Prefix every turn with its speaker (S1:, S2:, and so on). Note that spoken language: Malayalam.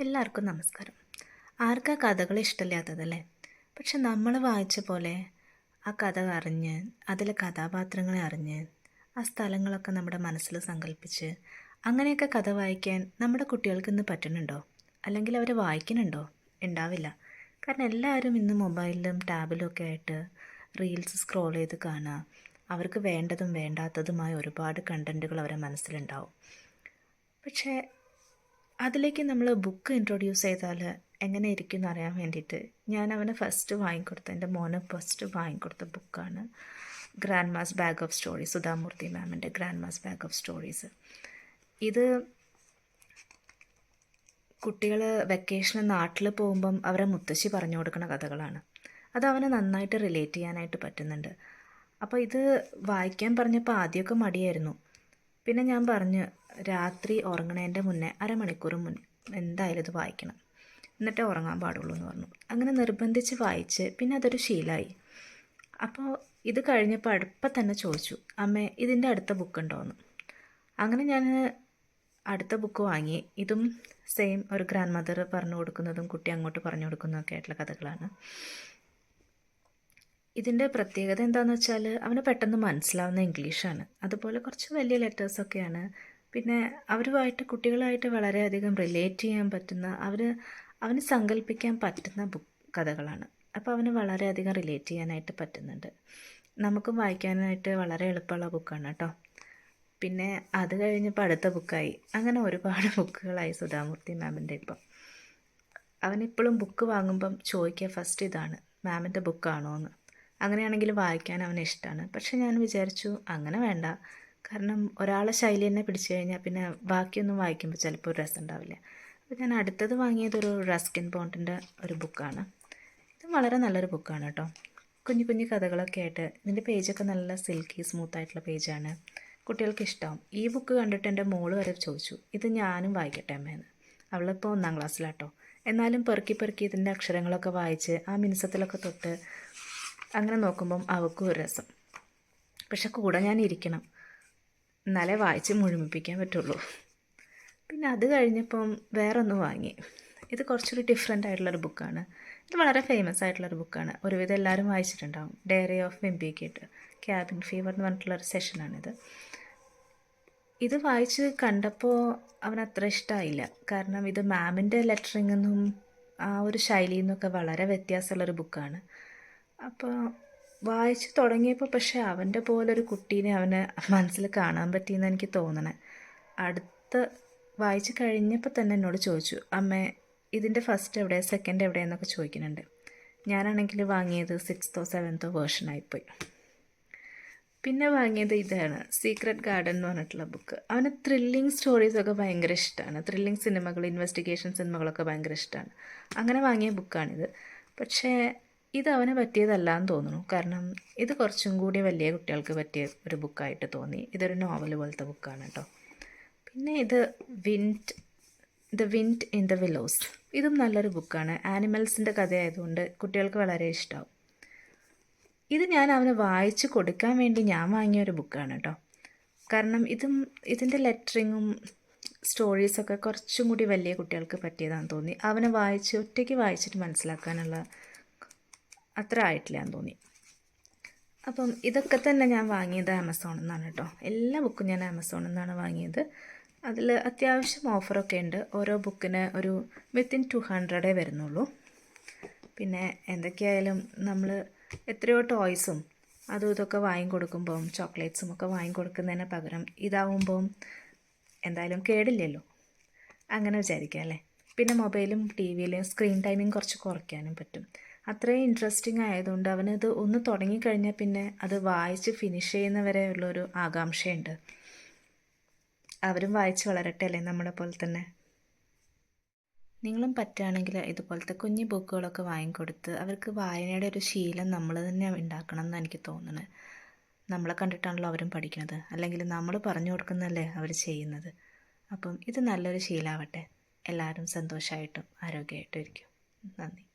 S1: എല്ലാവർക്കും നമസ്കാരം. ആർക്കാ കഥകൾ ഇഷ്ടമില്ലാത്തതല്ലേ? പക്ഷെ നമ്മൾ വായിച്ച പോലെ ആ കഥ അറിഞ്ഞ് അതിലെ കഥാപാത്രങ്ങളെ അറിഞ്ഞ് ആ സ്ഥലങ്ങളൊക്കെ നമ്മുടെ മനസ്സിൽ സങ്കല്പിച്ച് അങ്ങനെയൊക്കെ കഥ വായിക്കാൻ നമ്മുടെ കുട്ടികൾക്ക് ഇന്ന് പറ്റുന്നുണ്ടോ? അല്ലെങ്കിൽ അവർ വായിക്കുന്നുണ്ടോ? ഉണ്ടാവില്ല. കാരണം എല്ലാവരും ഇന്ന് മൊബൈലിലും ടാബിലും ഒക്കെ ആയിട്ട് റീൽസ് സ്ക്രോൾ ചെയ്ത് കാണുക. അവർക്ക് വേണ്ടതും വേണ്ടാത്തതുമായ ഒരുപാട് കണ്ടന്റുകൾ അവരുടെ മനസ്സിലുണ്ടാവും. പക്ഷേ അതിലേക്ക് നമ്മൾ ബുക്ക് ഇൻട്രൊഡ്യൂസ് ചെയ്താൽ എങ്ങനെ ഇരിക്കും എന്നറിയാൻ വേണ്ടിയിട്ട് ഞാൻ അവന് ഫസ്റ്റ് വാങ്ങിക്കൊടുത്ത എന്റെ മോന് ഫസ്റ്റ് വാങ്ങിക്കൊടുത്ത ബുക്കാണ് grandma's bag of stories Sudha Murthy മാമിന്റെ grandma's bag of stories ഇത് കുട്ടികൾ വെക്കേഷന് നാട്ടിൽ പോകുമ്പം അവരെ മുത്തശ്ശി പറഞ്ഞു കൊടുക്കുന്ന കഥകളാണ്. അത് അവന് നന്നായിട്ട് റിലേറ്റ് ചെയ്യാനായിട്ട് പറ്റുന്നുണ്ട്. അപ്പോൾ ഇത് വായിക്കാൻ പറഞ്ഞപ്പോൾ ആദ്യമൊക്കെ മടിയായിരുന്നു. പിന്നെ ഞാൻ പറഞ്ഞു രാത്രി ഉറങ്ങണേന്റെ മുന്നേ അരമണിക്കൂർ മുൻ എന്തായാലും ഇത് വായിക്കണം. എന്നിട്ടേ ഉറങ്ങാൻ പാടുള്ളൂ എന്ന് പറഞ്ഞു. അങ്ങനെ നിർബന്ധിച്ച് വായിച്ച് പിന്നെ അതൊരു ശീലമായി അപ്പോൾ ഇത് കഴിഞ്ഞപ്പോൾ അടുപ്പം തന്നെ ചോദിച്ചു അമ്മേ ഇതിന്റെ അടുത്ത ബുക്ക് ഉണ്ടോയെന്ന് അങ്ങനെ ഞാൻ അടുത്ത ബുക്ക് വാങ്ങി. ഇതും സെയിം ഒരു ഗ്രാൻഡ് മദർ പറഞ്ഞു കൊടുക്കുന്നതും കുട്ടി അങ്ങോട്ട് പറഞ്ഞു കൊടുക്കുന്നതൊക്കെ ആയിട്ടുള്ള കഥകളാണ്. ഇതിന്റെ പ്രത്യേകത എന്താണെന്ന് വെച്ചാൽ അവന് പെട്ടെന്ന് മനസ്സിലാവുന്ന ഇംഗ്ലീഷാണ് അതുപോലെ കുറച്ച് വലിയ ലെറ്റേഴ്സൊക്കെയാണ് പിന്നെ അവരുമായിട്ട് കുട്ടികളായിട്ട് വളരെയധികം റിലേറ്റ് ചെയ്യാൻ പറ്റുന്ന അവർ അവന് സങ്കല്പിക്കാൻ പറ്റുന്ന ബുക്ക് കഥകളാണ്. അപ്പോൾ അവന് വളരെയധികം റിലേറ്റ് ചെയ്യാനായിട്ട് പറ്റുന്നുണ്ട്. നമുക്കും വായിക്കാനായിട്ട് വളരെ എളുപ്പമുള്ള ബുക്കാണ് കേട്ടോ. പിന്നെ അത് കഴിഞ്ഞപ്പോൾ അടുത്ത ബുക്കായി. അങ്ങനെ ഒരുപാട് ബുക്കുകളായി സുധാമൂർത്തി മാമിന്റെ ഇപ്പം. അവനിപ്പോഴും ബുക്ക് വാങ്ങുമ്പം ചോദിക്കുക ഫസ്റ്റ് ഇതാണ് മാമിന്റെ ബുക്കാണോ എന്ന് അങ്ങനെയാണെങ്കിൽ വായിക്കാൻ അവന് ഇഷ്ടമാണ് പക്ഷെ ഞാൻ വിചാരിച്ചു അങ്ങനെ വേണ്ട. കാരണം ഒരാളെ ശൈലി തന്നെ പിടിച്ചു കഴിഞ്ഞാൽ പിന്നെ ബാക്കിയൊന്നും വായിക്കുമ്പോൾ ചിലപ്പോൾ ഒരു രസം ഉണ്ടാവില്ല അപ്പോൾ ഞാൻ അടുത്തത് വാങ്ങിയത് ഒരു റസ്കിൻ പോണ്ടിന്റെ ഒരു ബുക്കാണ് ഇത് വളരെ നല്ലൊരു ബുക്കാണ് കേട്ടോ കുഞ്ഞു കുഞ്ഞു കഥകളൊക്കെ ആയിട്ട് ഇതിന്റെ പേജൊക്കെ നല്ല സിൽക്കി സ്മൂത്ത് ആയിട്ടുള്ള പേജാണ് കുട്ടികൾക്ക് ഇഷ്ടമാവും ഈ ബുക്ക് കണ്ടിട്ട് എന്റെ മോൾ വരെ ചോദിച്ചു ഇത് ഞാനും വായിക്കട്ടെ അമ്മേന്ന്? അവളിപ്പോൾ ഒന്നാം ക്ലാസ്സിലാട്ടോ. എന്നാലും പെറുക്കി പെറുക്കി ഇതിന്റെ അക്ഷരങ്ങളൊക്കെ വായിച്ച് ആ മിനുസത്തിലൊക്കെ തൊട്ട് അങ്ങനെ നോക്കുമ്പം അവൾക്കും ഒരു രസം. പക്ഷെ കൂടെ ഞാൻ ഇരിക്കണം. എന്നാലേ വായിച്ച് മുഴുമിപ്പിക്കാൻ പറ്റുള്ളൂ. പിന്നെ അത് കഴിഞ്ഞപ്പം വേറൊന്ന് വാങ്ങി. ഇത് കുറച്ചൊരു ഡിഫറെന്റ് ആയിട്ടുള്ളൊരു ബുക്കാണ് ഇത് വളരെ ഫേമസ് ആയിട്ടുള്ളൊരു ബുക്കാണ് ഒരുവിധം എല്ലാവരും വായിച്ചിട്ടുണ്ടാവും. Diary of wimpy kid cabin fever എന്ന് പറഞ്ഞിട്ടുള്ളൊരു സെഷനാണിത് ഇത് വായിച്ച് കണ്ടപ്പോൾ അവൻ അത്ര ഇഷ്ടമായില്ല കാരണം ഇത് മാമിന്റെ ലെറ്ററിങ്ങെന്നും ആ ഒരു ശൈലിയിൽ നിന്നൊക്കെ വളരെ വ്യത്യാസമുള്ളൊരു ബുക്കാണ് അപ്പോൾ വായിച്ച് തുടങ്ങിയപ്പോൾ പക്ഷേ അവന്റെ പോലൊരു കുട്ടീനെ അവന് മനസ്സിൽ കാണാൻ പറ്റിയെന്ന് എനിക്ക് തോന്നണേ. അടുത്ത് വായിച്ചു കഴിഞ്ഞപ്പോൾ തന്നെ എന്നോട് ചോദിച്ചു അമ്മേ ഇതിന്റെ ഫസ്റ്റ് എവിടെ സെക്കൻഡ് എവിടെ എന്നൊക്കെ ചോദിക്കുന്നുണ്ട്. ഞാനാണെങ്കിൽ വാങ്ങിയത് സിക്സ്തോ സെവൻത്തോ വേർഷനായിപ്പോയി പിന്നെ വാങ്ങിയത് ഇതാണ് സീക്രട്ട് ഗാർഡൻ എന്ന് പറഞ്ഞിട്ടുള്ള ബുക്ക്. അവന് ത്രില്ലിങ് സ്റ്റോറീസൊക്കെ ഭയങ്കര ഇഷ്ടമാണ് ത്രില്ലിങ് സിനിമകൾ ഇൻവെസ്റ്റിഗേഷൻ സിനിമകളൊക്കെ ഭയങ്കര ഇഷ്ടമാണ് അങ്ങനെ വാങ്ങിയ ബുക്കാണിത്. പക്ഷേ ഇത് അവന് പറ്റിയതല്ല എന്ന് തോന്നുന്നു. കാരണം ഇത് കുറച്ചും കൂടി വലിയ കുട്ടികൾക്ക് പറ്റിയ ഒരു ബുക്കായിട്ട് തോന്നി. ഇതൊരു നോവൽ പോലത്തെ ബുക്കാണ് കേട്ടോ. പിന്നെ ഇത് wind the wind in the willows ഇതും നല്ലൊരു ബുക്കാണ്. ആനിമൽസിന്റെ കഥയായതുകൊണ്ട് കുട്ടികൾക്ക് വളരെ ഇഷ്ടമാവും ഇത് ഞാൻ അവന് വായിച്ച് കൊടുക്കാൻ വേണ്ടി ഞാൻ വാങ്ങിയ ഒരു ബുക്കാണ് കേട്ടോ. കാരണം ഇതും ഇതിന്റെ ലെറ്ററിങ്ങും സ്റ്റോറീസൊക്കെ കുറച്ചും കൂടി വലിയ കുട്ടികൾക്ക് പറ്റിയതാണെന്ന് തോന്നി. അവനെ വായിച്ച് ഒറ്റയ്ക്ക് വായിച്ചിട്ട് മനസ്സിലാക്കാനുള്ള അത്ര ആയിട്ടില്ല എന്ന് തോന്നി. അപ്പം ഇതൊക്കെ തന്നെ ഞാൻ വാങ്ങിയത് ആമസോണിൽ നിന്നാണ് കേട്ടോ എല്ലാ ബുക്കും ഞാൻ ആമസോണിൽ നിന്നാണ് വാങ്ങിയത്. അതിൽ അത്യാവശ്യം ഓഫറൊക്കെ ഉണ്ട്. ഓരോ ബുക്കിന് ഒരു വിത്തിൻ ടു ഹൺഡ്രഡേ വരുന്നുള്ളൂ. പിന്നെ എന്തൊക്കെയായാലും നമ്മൾ എത്രയോ ടോയ്സും അതും ഇതൊക്കെ വാങ്ങിക്കൊടുക്കുമ്പം ചോക്ലേറ്റ്സും ഒക്കെ വാങ്ങിക്കൊടുക്കുന്നതിന് പകരം ഇതാവുമ്പം എന്തായാലും കേടില്ലല്ലോ. അങ്ങനെ വിചാരിക്കാം അല്ലേ? പിന്നെ മൊബൈലും ടി വിയിലും സ്ക്രീൻ ടൈമിങ് കുറച്ച് കുറയ്ക്കാനും പറ്റും. അത്രയും ഇൻട്രസ്റ്റിംഗ് ആയതുകൊണ്ട് അവനത് ഒന്ന് തുടങ്ങിക്കഴിഞ്ഞാൽ പിന്നെ അത് വായിച്ച് ഫിനിഷ് ചെയ്യുന്നവരെ ഉള്ളൊരു ആകാംക്ഷയുണ്ട്. അവരും വായിച്ച് വളരട്ടെ അല്ലേ നമ്മളെ പോലെ തന്നെ? നിങ്ങളും പറ്റുകയാണെങ്കിൽ ഇതുപോലത്തെ കുഞ്ഞു ബുക്കുകളൊക്കെ വാങ്ങിക്കൊടുത്ത് അവർക്ക് വായനയുടെ ഒരു ശീലം നമ്മൾ തന്നെ ഉണ്ടാക്കണം എന്ന് എനിക്ക് തോന്നുന്നത് നമ്മളെ കണ്ടിട്ടാണല്ലോ അവരും പഠിക്കുന്നത് അല്ലെങ്കിൽ നമ്മൾ പറഞ്ഞു കൊടുക്കുന്നതല്ലേ അവർ ചെയ്യുന്നത്. അപ്പം ഇത് നല്ലൊരു ശീലാവട്ടെ. എല്ലാവരും സന്തോഷമായിട്ടും ആരോഗ്യമായിട്ടും ഇരിക്കും. നന്ദി.